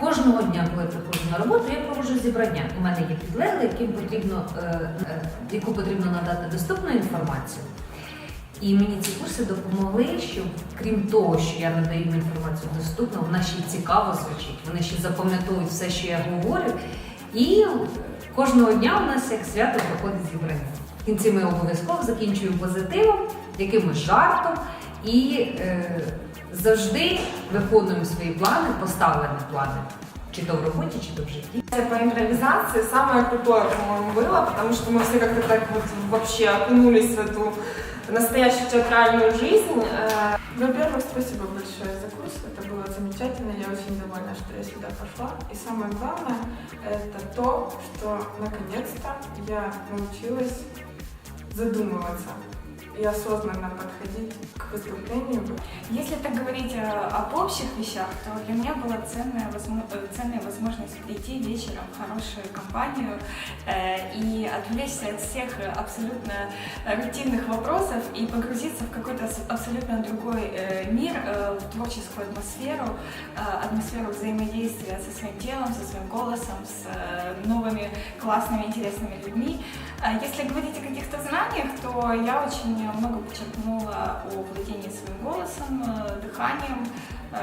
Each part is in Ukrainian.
Кожного дня, коли я приходжу на роботу, я проводжу зібрання. У мене є підлеглий, яким потрібно, е, е, яку потрібно надати доступну інформацію. І мені ці курси допомогли, щоб крім того, що я надаю їм інформацію доступно, вона ще й цікаво звучить. Вони ще запам'ятовують все, що я говорю. І кожного дня у нас як свято проходить зібрання. В кінці ми обов'язково закінчуємо позитивом, якимось жартом і е, завжди виконуємо свої плани, поставлені плани, чи то в роботі, чи то в житті. По импровизации самое крутое, по-моему, было, потому что мы все как-то так вот вообще окунулись в эту настоящую театральную жизнь. Э, Во-первых, спасибо большое за курс. Это было замечательно. Я очень довольна, что я сюда пошла. И самое главное, это то, что наконец-то я научилась задумываться И осознанно подходить к выступлению. Если так говорить э, об общих вещах, то для меня была ценная, возмо- э, ценная возможность прийти вечером в хорошую компанию э, и отвлечься от всех э, абсолютно э, рутинных вопросов и погрузиться в какой-то абсолютно другой э, мир, э, в творческую атмосферу, э, атмосферу взаимодействия со своим телом, со своим голосом, с э, новыми классными, интересными людьми. А Если говорить о каких-то знаниях, то я очень много почерпнула о владении своим голосом, э, дыханием э,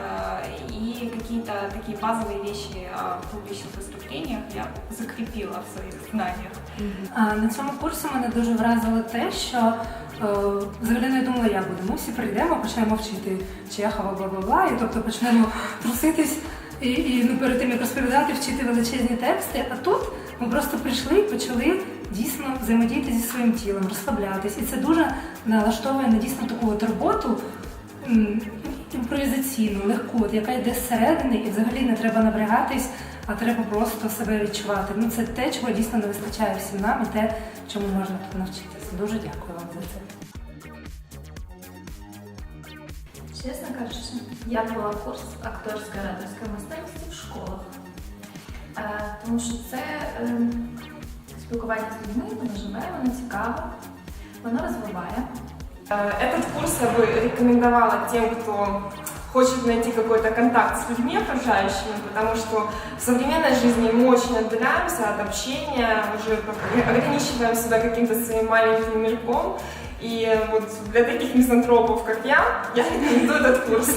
и какие-то такие базовые вещи о публичных выступлениях я закрепила в своих знаниях. А, На цьому курсі мене дуже вразило те, що е, взагалі не думала, як буде. Ми всі прийдемо, почнемо вчити Чехова, бла бла бла, і тобто почнемо труситись і, і ну, перед тим як розповідати, вчити величезні тексти. А тут ми просто прийшли і почали дійсно взаємодіяти зі своїм тілом, розслаблятись. І це дуже налаштовує на дійсно таку от роботу. Імпровізаційну, легку, яка йде зсередини, і взагалі не треба напрягатись, а треба просто себе відчувати. Ну це те, чого дійсно не вистачає всім нам, і те, чому можна тут навчитися. Дуже дякую вам за це. Чесно кажучи, я брала курс акторської ораторської майстерності в школах, Е, тому що це спілкування з людьми, воно живе, воно цікаве, воно розвиває. Э, Этот курс я бы рекомендовала тем, кто хочет найти какой-то контакт с людьми окружающими, потому что в современной жизни мы очень отдаляемся от общения, уже как- ограничиваем себя каким-то своим маленьким мирком. И вот для таких мизантропов, как я, я рекомендую этот курс.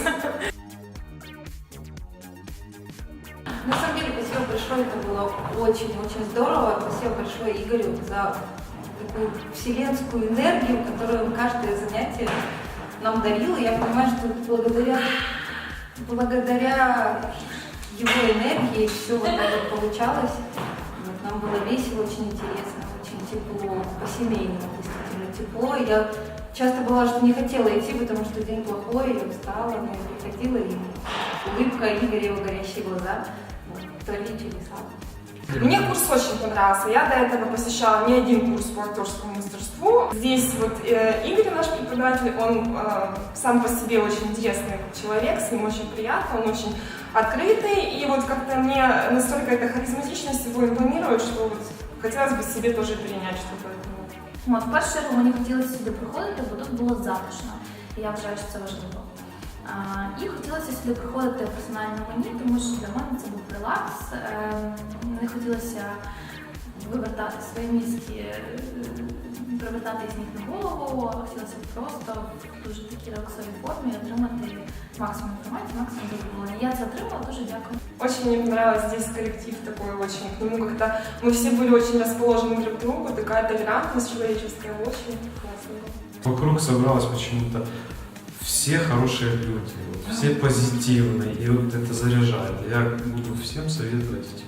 Большое, это было очень-очень здорово. Спасибо большое Игорю за такую вселенскую энергию, которую он каждое занятие нам дарил. Я понимаю, что благодаря, благодаря его энергии все вот так вот получалось. Нам было весело, очень интересно, очень тепло, по-семейному действительно тепло. Я часто была, что не хотела идти, потому что день плохой, я устала, но я приходила, и улыбка Игоря, его горящие глаза вот, творили чудеса. Мне курс очень понравился. Я до этого посещала не один курс по актерскому мастерству. Здесь вот э, Игорь, наш преподаватель, он э, сам по себе очень интересный человек, с ним очень приятно, он очень открытый. И вот как-то мне настолько эта харизматичность его импонирует, что вот хотелось бы себе тоже перенять что-то от него. От, в першу чергу мені хотілося сюди приходити, бо тут було затишно. І я вважаю, що це важливо. А, і хотілося сюди приходити персонально мені, тому що для мене це був релакс. Е, не хотілося вивертати свої мізки, е, привертати з них на голову, а хотілося просто в дуже такій релаксовій формі отримати максимум інформації, максимум задоволення. Я це отримала, дуже дякую. Очень мне понравилось здесь коллектив такой очень, к нему как-то мы все были очень расположены друг к другу, такая толерантность человеческая, очень классно было. Вокруг собралось почему-то все хорошие люди, все позитивные, и вот это заряжает. Я буду всем советовать идти